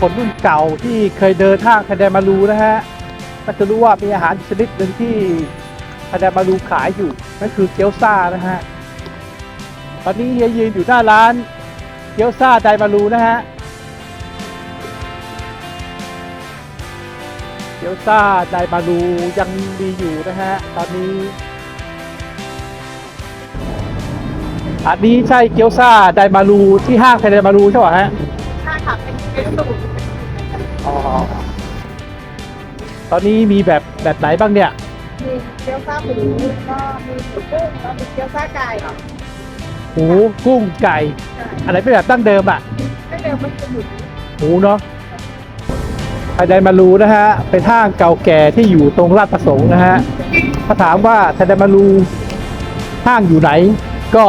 คนรุ่นเก่าที่เคยเดินทางคาเดมารูนะฮะก็จะรู้ว่ามีอาหารชนิดหนึ่งที่คาเดมารูขายอยู่นั่นคือเกี๊ยวซ่านะฮะตอนนี้เฮียยืนอยู่หน้าร้านเกี๊ยวซ่าไดมารูนะฮะเกี๊ยวซ่าไดมารูยังมีอยู่นะฮะตอนนี้อันนี้ใช่เกี๊ยวซ่าไดมารูที่ห้างไทยไดมารูใช่ไหมฮะ อ๋อตอนนี้มีแบบแบบไหนบ้างเนี่ย มีเกี๊ยวซ่าหมูก็มีหมูกุ้งแล้วมีเกี๊ยวซ่าไก่ค่ะหมูกุ้งไก่ใช่อะไรเป็นแบบดั้งเดิมอะไม่เดิมมันจะหมูหมูเนาะไทยไดมารูนะฮะ เป็นห้างเก่าแก่ที่อยู่ตรงลาดประสงค์นะฮะ ถ้าถามว่าไทยไดมารูห้างอยู่ไหน ก็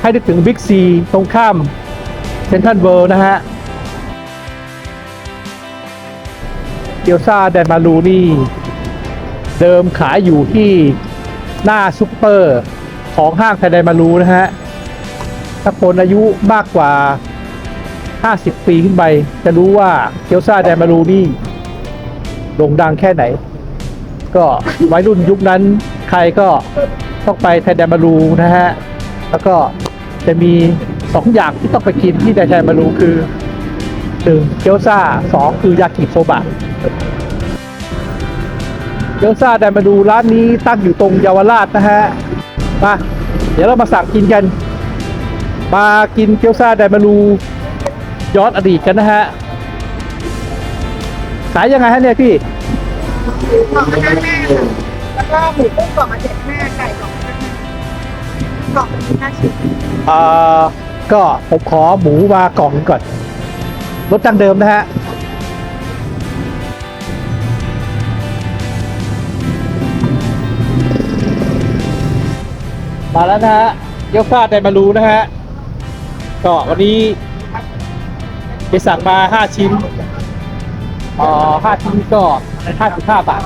ให้นึกถึงบิ๊กซีตรงข้ามเซ็นทรัลเวิลด์นะฮะ เกียวซาไดมารูนี่ เดิมขายอยู่ที่หน้าซุปเปอร์ของห้างไทยไดมารูนะฮะ ถ้าคนอายุมากกว่า 50 ปีขึ้นไป จะรู้ว่าเกียวซาไดมารูนี่โด่งดังแค่ไหน ก็วัยรุ่นยุคนั้นใครก็ต้องไปไทยไดมารูนะฮะ แล้วก็จะมีสองอย่างที่ต้องไปกินที่ไทยไดมารูคือหนึ่งเกียวซาสองคือยากิโซบะ เกี๊ยวซ่าได้มาดูร้านนี้ตั้งอยู่ตรงเยาวราชนะฮะมาเดี๋ยวเรามาสั่งกินกัน มากินเกี๊ยวซ่าไดมารูย้อนอดีตกันนะฮะขายยังไงฮะเนี่ยพี่กล่องละห้าแม่ค่ะแล้วก็หมูกุ้งกล่องละเจ็ดห้าไก่กล่องละห้าห้ากล่องละห้าชิ้นเอ่อก็ผมขอหมูมากล่องหนึ่งก่อนรสดั้งเดิมนะฮะ มาแล้วนะฮะเกี๊ยวซ่าไดมารูนะฮะก็วันนี้ไปสั่งมาห้าชิ้นอ่อห้าชิ้นก็ห้าสิบห้าบาท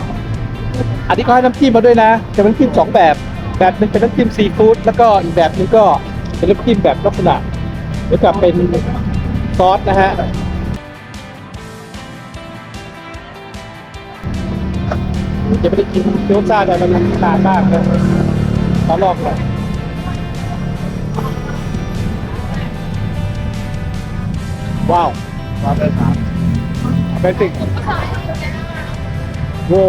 อันนี้ก็ให้น้ำจิ้มมาด้วยนะจะเป็นน้ำจิ้มสองแบบ แบบหนึงเป็นน้ำจิ้มซีฟู้ดแล้วก็อีกแบบหนึงก็เป็นน้ำจิ้มแบบลักษณะเหมือนกับเป็นซอสนะฮะจะไม่ได้กินเกี๊ยวซ่าได้มันนานมากนะขอลองหน่อย ว้าวมาเป็นครับเป็นสิ่งโว้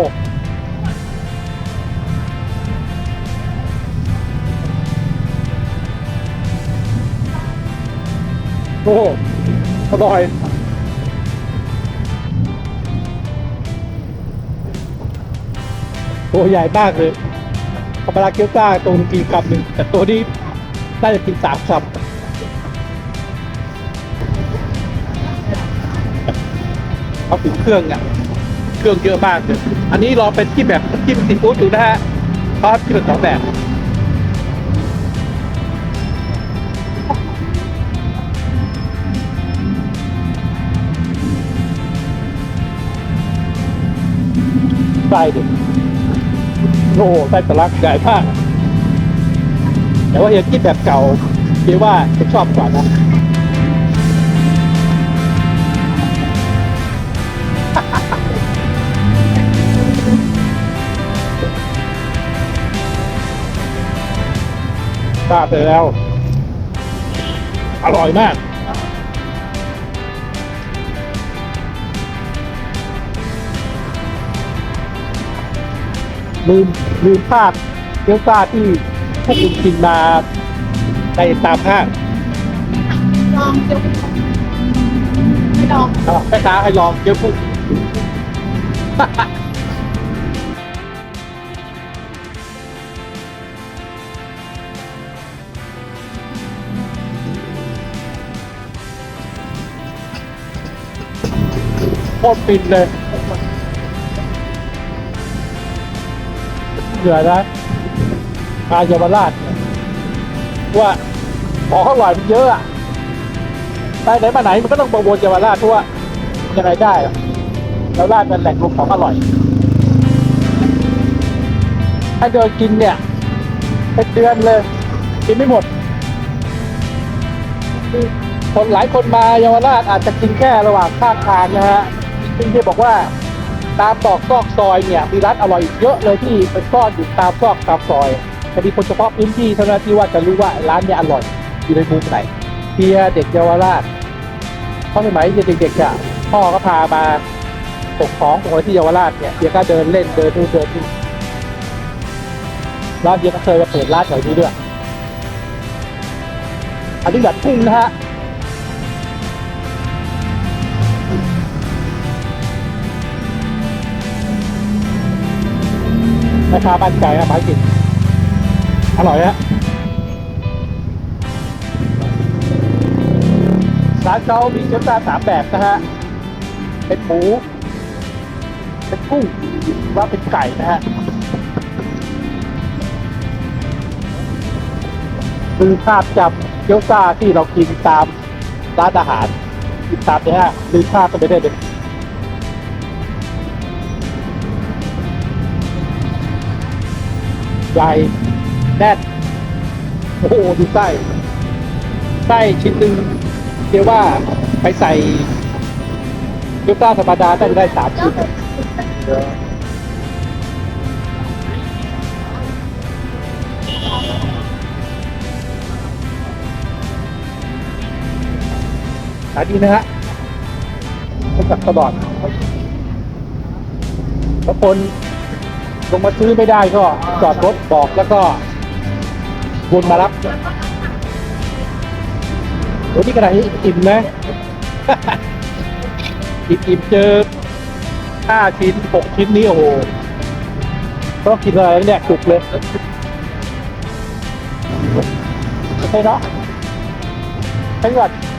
โอ้โหอร่อยตัวใหญ่มากเลยธรรมดาเกี๊ยวซ่าตัวหนึ่งกินคำหนึ่งแต่ตัวนี้น่าจะกินสามคำ เอาถึงเครื่องอะเครื่องเยอะมากเลย อันนี้รอเป็นที่แบบที่ซีฟู้ดอยู่นะฮะเพราะที่เป็นสองแบบไส้ดิโอ้โหไส้ทะลักใหญ่มากแต่ว่าเฮียกินแบบเก่าคิดว่าจะชอบกว่านะ ทราบไปแล้ว อร่อยมาก ลืมลืมภาพเกี๊ยวซ่าที่พวกคุณกินมาในตามห้างลองเกี๊ยวกุ้งไม่ลองอะแม่ค้าให้ลองเกี๊ยวกุ้ง โคตรปินเลยเหลือนะอาเยาวราชว่าของอร่อยมันเยอะอะไปไหนมาไหนมันก็ต้องประวนเยาวราชเพราะว่ายังไงได้อะเยาวราชเป็นแหล่งรวมของอร่อยถ้าเดินกินเนี่ยเป็นเดือนเลย กินไม่หมด คนหลายคนมาเยาวราชอาจจะกินแค่ระหว่างข้างทางนะฮะ ซึ่งที่บอกว่าตามตอกซอกซอยเนี่ยมีร้านอร่อยอีกเยอะเลยที่เป็นซ่อนอยู่ตามซอกตามซอยจะมีคนเฉพาะพื้นที่เท่านั้นที่ว่าจะรู้ว่าร้านเนี่ยอร่อยอยู่ในมุมไหนเพียเด็กเยาวราชเพราะสมัยเด็กๆอะพ่อก็พามาปกของตรงที่เยาวราชเนี่ยเดียก็เดินเล่นเดินนู่นเดินนี่ร้านเดียก็เคยมาเปิดร้านแถวนี้ด้วยอันนี้แบบกุ้งนะฮะ ราคาบันใจนะหมายถึงอร่อยฮะร้านเขามีเชื้อราสามแบบนะฮะ เป็นหมู เป็นกุ้งว่าเป็นไก่นะฮะคือภาพจำเกี๊ยวซ่าที่เรากินตามร้านอาหารกินตามเนี่ยฮะลืมภาพไปไม่ได้เลย ใหญ่แน่นโอ้โหดูไส้ไส้ชิ้นหนึ่งเรียกว่าไปใส่ยวซ่าธรรมดาได้ได้สามชิ้นอันนี้นะฮะเป็นกับตลอดบางคน ลงมาซื้อไม่ได้ก็จอดรถบอกแล้วก็วนมารับโอ้นี่กระไรอิ่มไหมอิ่มอิ่มเจอห้าชิ้นหกชิ้นนี้โอ้โหต้องกินอะไรเนี่ยจุกเลยโอเคเนาะไปก่อนค่ะร้าน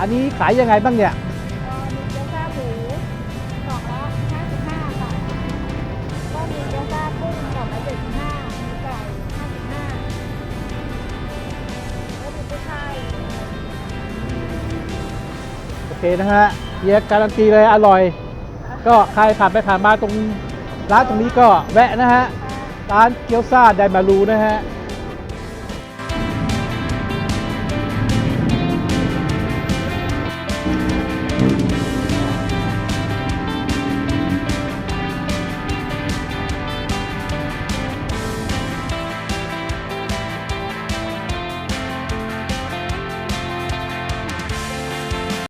อันนี้ขายยังไงบ้างเนี่ยมีเกี๊ยวซ่าหมูกล่องละ55ค่ะก็มีเกี๊ยวซ่ากุ้งกล่องละ75มีไก่55แล้วมีกุ้ยช่ายโอเคนะฮะเฮียการันตีเลยอร่อย ก็ใครผ่านไปผ่านมาตรงร้านตรงนี้ก็แวะนะฮะร้านเกี๊ยวซ่าไดมารูนะฮะ